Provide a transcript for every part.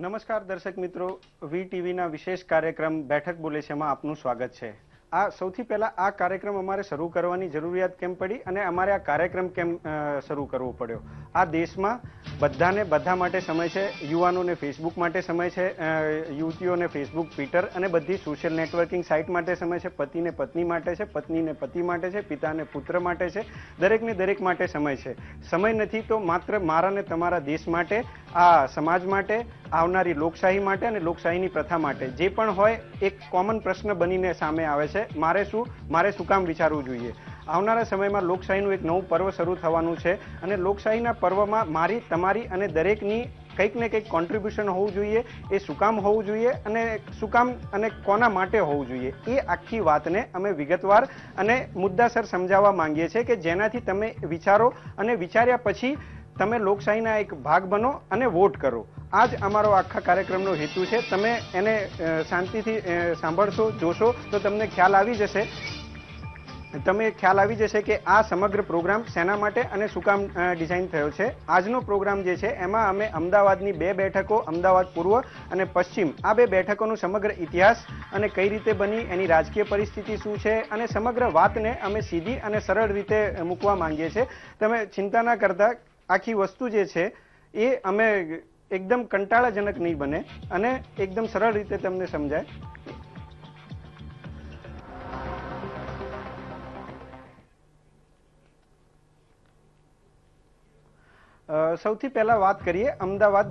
નમસ્કાર દર્શક મિત્રો, વી ટીવીના વિશેષ કાર્યક્રમ બેઠક બોલે છે એમાં આપનું સ્વાગત છે. આ સૌથી પહેલા આ કાર્યક્રમ અમારે શરૂ કરવાની જરૂરિયાત કેમ પડી અને અમારે આ કાર્યક્રમ કેમ શરૂ કરવો પડ્યો? આ દેશમાં બધાને બધા માટે સમય છે, યુવાનોને ફેસબુક માટે સમય છે યુવતીઓને ફેસબુક ટ્વિટર અને બધી સોશિયલ નેટવર્કિંગ સાઇટ માટે સમય છે, પતિને પત્ની માટે છે, પત્નીને પતિ માટે છે, પિતાને પુત્ર માટે છે, દરેકને દરેક માટે સમય છે. સમય નથી તો માત્ર મારા ને તમારા દેશ માટે, આ સમાજ માટે, આવનારી લોકશાહી માટે અને લોકશાહીની પ્રથા માટે. જે પણ હોય, એક કોમન પ્રશ્ન બનીને સામે આવે છે, મારે શું મારે શું કામ વિચારવું જોઈએ? આવનારા સમયમાં લોકશાહીનું એક નવું પર્વ શરૂ થવાનું છે અને લોકશાહીના પર્વમાં મારી, તમારી અને દરેકની કંઈક ને કંઈક કોન્ટ્રીબ્યુશન હોવું જોઈએ, એ શું કામ હોવું જોઈએ અને શું કામ અને કોના માટે હોવું જોઈએ, એ આખી વાતને અમે વિગતવાર અને મુદ્દાસર સમજાવવા માંગીએ છીએ કે જેનાથી તમે વિચારો અને વિચાર્યા પછી તમે લોકશાહીના એક ભાગ બનો અને વોટ કરો. આ જ અમારો આખા કાર્યક્રમનો હેતુ છે. તમે એને શાંતિથી સાંભળશો, જોશો તો તમને ખ્યાલ આવી જશે. તમે ખ્યાલ આવી જશે કે આ સમગ્ર પ્રોગ્રામ શેના માટે અને શું કામ ડિઝાઇન થયો છે? આજનો પ્રોગ્રામ જે છે, એમાં અમે અમદાવાદની બે બેઠકો, અમદાવાદ પૂર્વ અને પશ્ચિમ, આ બે બેઠકોનો સમગ્ર ઇતિહાસ અને કઈ રીતે બની, એની રાજકીય પરિસ્થિતિ શું છે અને સમગ્ર વાતને અમે સીધી અને સરળ રીતે મૂકવા માંગીએ છીએ. તમે ચિંતા ના કરતા, આખી વસ્તુ જે છે, એ અમે એકદમ કંટાળાજનક નહીં બને અને એકદમ સરળ રીતે તમને સમજાય. સૌથી પહેલા વાત કરીએ અમદાવાદ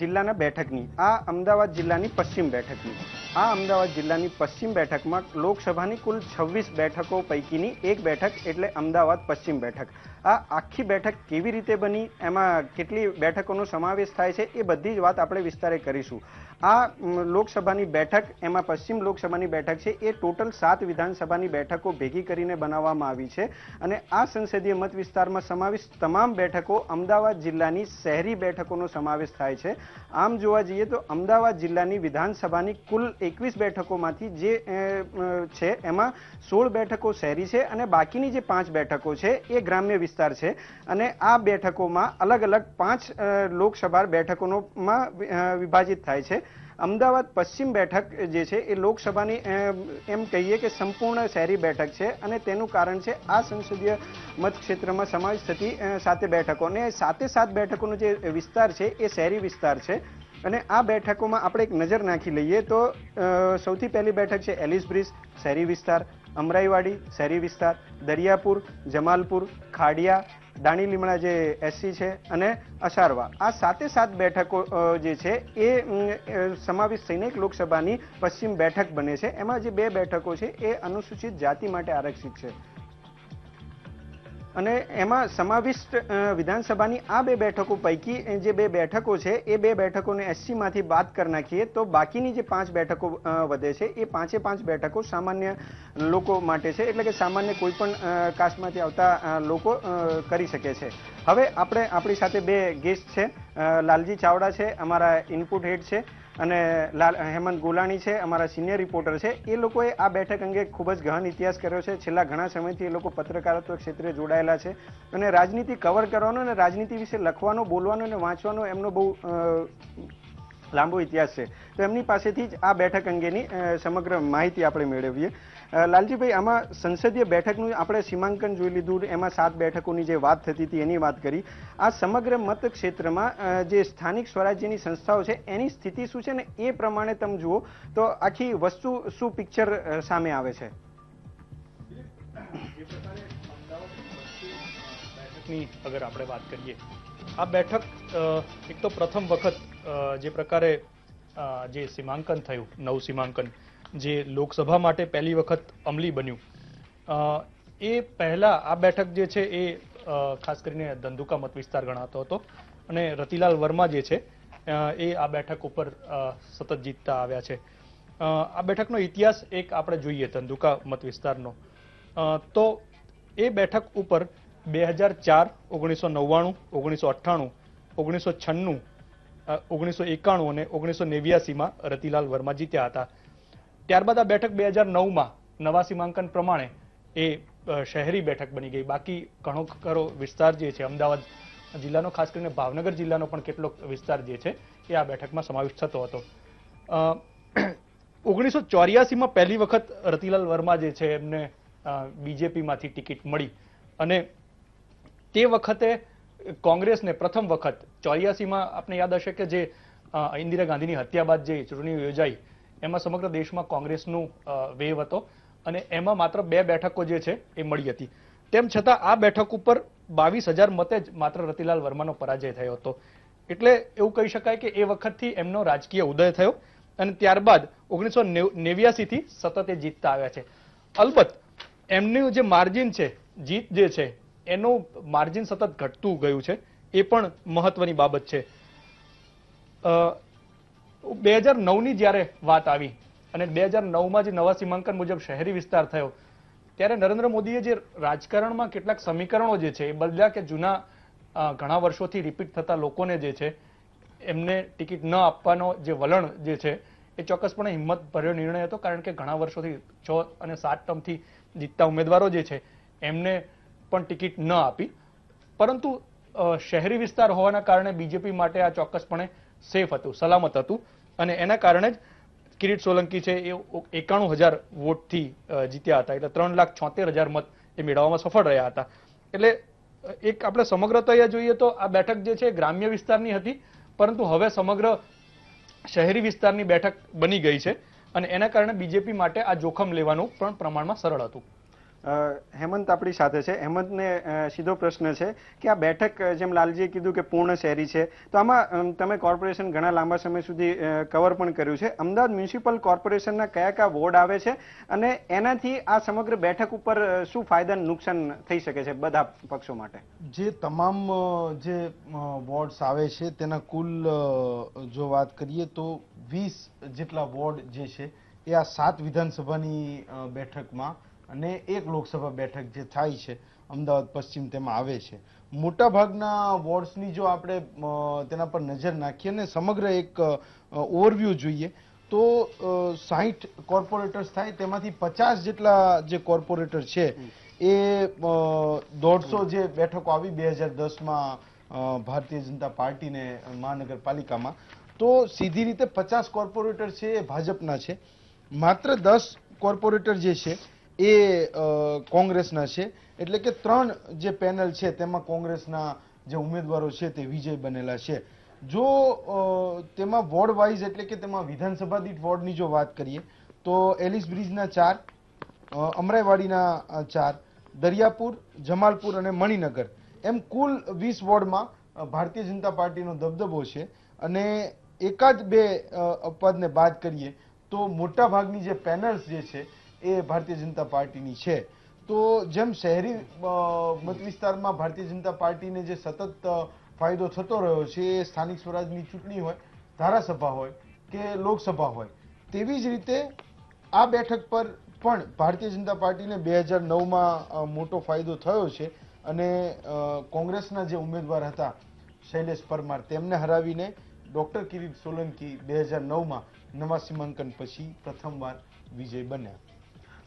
જિલ્લાના બેઠકની. આ અમદાવાદ જિલ્લાની પશ્ચિમ બેઠકની. આ અમદાવાદ જિલ્લાની પશ્ચિમ બેઠકમાં લોકસભાની કુલ છવ્વીસ બેઠકો પૈકીની એક બેઠક એટલે અમદાવાદ પશ્ચિમ બેઠક. આ આખી બેઠક કેવી રીતે બની, એમાં કેટલી બેઠકોનો સમાવેશ થાય છે એ બધી જ વાત આપણે વિસ્તારે કરીશું. આ લોકસભાની બેઠક, એમાં પશ્ચિમ લોકસભાની બેઠક છે, એ ટોટલ સાત વિધાનસભાની બેઠકો ભેગી કરીને બનાવવામાં આવી છે. અને આ સંસદીય મત વિસ્તારમાં સમાવિષ્ટ તમામ બેઠકો અમદાવાદ જિલ્લાની શહેરી બેઠકોનો સમાવેશ થાય છે. આમ જોવા જઈએ તો અમદાવાદ જિલ્લાની વિધાનસભાની કુલ એકવીસ બેઠકોમાંથી જે છે, એમાં સોળ બેઠકો શહેરી છે અને બાકીની જે પાંચ બેઠકો છે, એ ગ્રામ્ય વિસ્તાર છે. અને આ બેઠકોમાં અલગ અલગ પાંચ લોકસભા બેઠકોનો વિભાજિત થાય છે. અમદાવાદ પશ્ચિમ બેઠક જે છે એ લોકસભાની એમ કહીએ કે સંપૂર્ણ શહેરી બેઠક છે અને તેનું કારણ છે આ સંસદીય મતક્ષેત્રમાં સમાવેશ થતી સાતે બેઠકો. અને સાતે સાત બેઠકોનો જે વિસ્તાર છે એ શહેરી વિસ્તાર છે. અને આ બેઠકોમાં આપણે એક નજર નાખી લઈએ તો સૌથી પહેલી બેઠક છે એલિસ બ્રિજ, શહેરી વિસ્તાર, અમરાઈવાડી, શહેરી વિસ્તાર, દરિયાપુર, જમાલપુર, ખાડિયા દાણી લીમડા જે એસસી છે અને અસારવા. આ સાતે સાત બેઠકો જે છે એ સમાવેશ થઈને એક લોકસભાની પશ્ચિમ બેઠક બને છે. એમાં જે બે બેઠકો છે, એ અનુસૂચિત જાતિ માટે આરક્ષિત છે. અને એમાં સમાવિષ્ટ વિધાનસભાની આ બે બેઠકો પૈકી જે બે બેઠકો છે, એ બે બેઠકોને એસસીમાંથી બાદ કરી નાખીએ, તો બાકીની જે પાંચ બેઠકો વધે છે, એ પાંચે પાંચ બેઠકો સામાન્ય લોકો માટે છે, એટલે કે સામાન્ય કોઈ પણ કાસ્ટમાંથી આવતા લોકો કરી શકે છે. હવે આપણે આપણી સાથે બે ગેસ્ટ છે લાલજી ચાવડા છે, અમારા ઇનપુટ હેડ છે અને લાલ હેમંત ગોલાણી છે, અમારા સિનિયર રિપોર્ટર છે. એ લોકોએ આ બેઠક અંગે ખૂબ જ ગહન ઇતિહાસ કર્યો છે. છેલ્લા ઘણા સમયથી એ લોકો પત્રકારત્વ ક્ષેત્રે જોડાયેલા છે અને રાજનીતિ કવર કરવાનો અને રાજનીતિ વિશે લખવાનો, બોલવાનો અને વાંચવાનો એમનો બહુ લાંબો ઇતિહાસ છે. તો એમની પાસેથી જ આ બેઠક અંગેની સમગ્ર માહિતી આપણે મેળવીએ. લાલજીભાઈ, આમાં સંસદીય બેઠકનું આપણે સીમાંકન જોઈ લીધું, એમાં સાત બેઠકોની જે વાત થતી હતી એની વાત કરી. આ સમગ્ર મત ક્ષેત્રમાં જે સ્થાનિક સ્વરાજ્યની સંસ્થાઓ છે, એની સ્થિતિ શું છે ને એ પ્રમાણે તમે જુઓ, તો આખી વસ્તુ શું પિક્ચર સામે આવે છે? અગર આપણે વાત કરીએ આ બેઠક એક તો પ્રથમ વખત જે પ્રકારે જે સીમાંકન થયું, નવું સીમાંકન, જે લોકસભા માટે પહેલી વખત અમલી બન્યું. એ પહેલા આ બેઠક જે છે એ ખાસ કરીને ધંધુકા મત વિસ્તાર ગણાતો હતો અને રતિલાલ વર્મા જે છે એ આ બેઠક ઉપર સતત જીતતા આવ્યા છે. આ બેઠકનો ઇતિહાસ એક આપણે જોઈએ ધંધુકા મત વિસ્તારનો. તો એ બેઠક ઉપર બે હજાર ચાર, ઓગણીસો નવ્વાણું, ઓગણીસો અઠ્ઠાણું, ઓગણીસો છન્નું ઓગણીસો એકાણું અને ઓગણીસો નેવ્યાસીમાં રતિલાલ વર્મા જીત્યા હતા. ત્યારબાદ આ બેઠક બે હજાર નવમાં નવા સીમાંકન પ્રમાણે એ શહેરી બેઠક બની ગઈ. બાકી ઘણો ખરો વિસ્તાર જે છે, અમદાવાદ જિલ્લાનો, ખાસ કરીને ભાવનગર જિલ્લાનો પણ કેટલોક વિસ્તાર જે છે, એ આ બેઠકમાં સમાવેશ થતો હતો. ઓગણીસો ચોર્યાસીમાં પહેલી વખત રતિલાલ વર્મા જે છે, એમને બીજેપીમાંથી ટિકિટ મળી. અને તે વખતે કોંગ્રેસને પ્રથમ વખત ચોર્યાસીમાં આપણે યાદ હશે કે જે ઇન્દિરા ગાંધીની હત્યા બાદ જે ચૂંટણીઓ યોજાઈ, એમાં સમગ્ર દેશમાં કોંગ્રેસનું વેવ હતો અને એમાં માત્ર બે બેઠકો જે છે એ મળી હતી. તેમ છતાં આ બેઠક ઉપર બાવીસ હજાર મતે જ માત્ર રતિલાલ વર્માનો પરાજય થયો હતો. એટલે એવું કહી શકાય કે એ વખતથી એમનો રાજકીય ઉદય થયો અને ત્યારબાદ ઓગણીસો નેવ્યાસીથી સતત એ જીતતા આવ્યા છે. અલબત્ત એમનું જે માર્જિન છે, જીત જે છે એનું માર્જિન સતત ઘટતું ગયું છે, એ પણ મહત્વની બાબત છે. બે હજાર નવની જ્યારે વાત આવી અને બે હજાર નવમાં જે નવા સીમાંકન મુજબ શહેરી વિસ્તાર થયો, ત્યારે નરેન્દ્ર મોદીએ જે રાજકારણમાં કેટલાક સમીકરણો જે છે, એ બદલ્યા કે જૂના ઘણા વર્ષોથી રિપીટ થતા લોકોને જે છે, એમને ટિકિટ ન આપવાનો જે વલણ જે છે, એ ચોક્કસપણે હિંમત ભર્યો નિર્ણય હતો, કારણ કે ઘણા વર્ષોથી છ અને સાત ટર્મથી જીતતા ઉમેદવારો જે છે, એમને પણ ટિકિટ ન આપી. પરંતુ શહેરી વિસ્તાર હોવાના કારણે બીજેપી માટે આ ચોક્કસપણે સેફ હતું, સલામત હતું. અને એના કારણે જ કિરીટ સોલંકી છે એ એકાણું હજાર વોટથી જીત્યા હતા. એટલે ત્રણ લાખ છોતેર હજાર મત એ મેળવવામાં સફળ રહ્યા હતા. એટલે એક આપણે સમગ્રતયા જોઈએ તો આ બેઠક જે છે ગ્રામ્ય વિસ્તારની હતી. પરંતુ હવે સમગ્ર શહેરી વિસ્તારની બેઠક બની ગઈ છે. અને એના કારણે બીજેપી માટે આ જોખમ લેવાનું પણ પ્રમાણમાં સરળ હતું. હેમંત આપણી સાથે છે. હેમંતને સીધો પ્રશ્ન છે કે આ બેઠક જેમ લાલજીએ કીધું કે પૂર્ણ શહેરી છે, તો આમાં તમે કોર્પોરેશન ઘણા લાંબા સમય સુધી કવર પણ કર્યું છે. અમદાવાદ મ્યુનિસિપલ કોર્પોરેશનના કયા કયા વોર્ડ આવે છે અને એનાથી આ સમગ્ર બેઠક ઉપર શું ફાયદા નુકસાન થઈ શકે છે બધા પક્ષો માટે? જે તમામ જે વોર્ડ્સ આવે છે તેના કુલ જો વાત કરીએ તો વીસ જેટલા વોર્ડ જે છે એ આ સાત વિધાનસભાની બેઠકમાં અને એક લોકસભા બેઠક જે થાય છે, અમદાવાદ પશ્ચિમ તેમાં આવે છે. મોટાભાગના વોર્ડ્સની જો આપણે તેના પર નજર નાખીએ ને સમગ્ર એક ઓવરવ્યૂ જોઈએ, તો સાહીઠ કોર્પોરેટર્સ થાય, તેમાંથી પચાસ જેટલા જે કોર્પોરેટર છે, એ દોઢસો જે બેઠકો આવી બે હજાર દસમાં ભારતીય જનતા પાર્ટીને મહાનગરપાલિકામાં, તો સીધી રીતે પચાસ કોર્પોરેટર છે એ ભાજપના છે. માત્ર દસ કોર્પોરેટર જે છે એ કોંગ્રેસના છે. એટલે કે ત્રણ જે પેનલ છે, તેમાં કોંગ્રેસના જે ઉમેદવારો છે, તે વિજય બનેલા છે. જો તેમાં વોર્ડ વાઇઝ એટલે કે તેમાં વિધાનસભા દીઠ વોર્ડની જો વાત કરીએ, તો એલિસ બ્રિજના ચાર અમરાઈવાડીના ચાર, દરિયાપુર, જમાલપુર અને મણિનગર. એમ કુલ વીસ વોર્ડમાં ભારતીય જનતા પાર્ટીનો દબદબો છે. અને એકાદ બે અપવાદને બાદ કરીએ, તો મોટાભાગની જે પેનલ્સ જે છે એ ભારતીય જનતા પાર્ટીની છે. તો જેમ શહેરી મત વિસ્તારમાં ભારતીય જનતા પાર્ટીને જે સતત ફાયદો થતો રહ્યો છે, એ સ્થાનિક સ્વરાજની ચૂંટણી હોય, ધારાસભા હોય કે લોકસભા હોય, તેવી જ રીતે આ બેઠક પર પણ ભારતીય જનતા પાર્ટીને બે હજાર નવમાં મોટો ફાયદો થયો છે અને કોંગ્રેસના જે ઉમેદવાર હતા, શૈલેષ પરમાર, તેમને હરાવીને ડોક્ટર કિરીટ સોલંકી બે હજાર નવમાં નવા સીમાંકન પછી પ્રથમવાર વિજય બન્યા.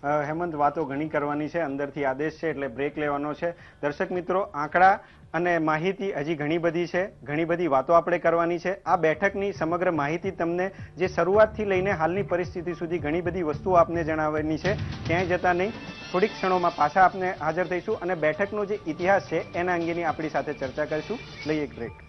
હેમંત, વાતો ઘણી કરવાની છે, અંદરથી આદેશ છે, એટલે બ્રેક લેવાનો છે. દર્શક મિત્રો, આંકડા અને માહિતી હજી ઘણી બધી છે. ઘણી બધી વાતો આપણે કરવાની છે. આ બેઠકની સમગ્ર માહિતી તમને જે શરૂઆતથી લઈને હાલની પરિસ્થિતિ સુધી ઘણી બધી વસ્તુઓ આપને જણાવવાની છે. ક્યાંય જતા નહીં. થોડીક ક્ષણોમાં પાછા આપને હાજર થઈશું અને બેઠકનો જે ઇતિહાસ છે, એના અંગેની આપણી સાથે ચર્ચા કરીશું. લઈએ બ્રેક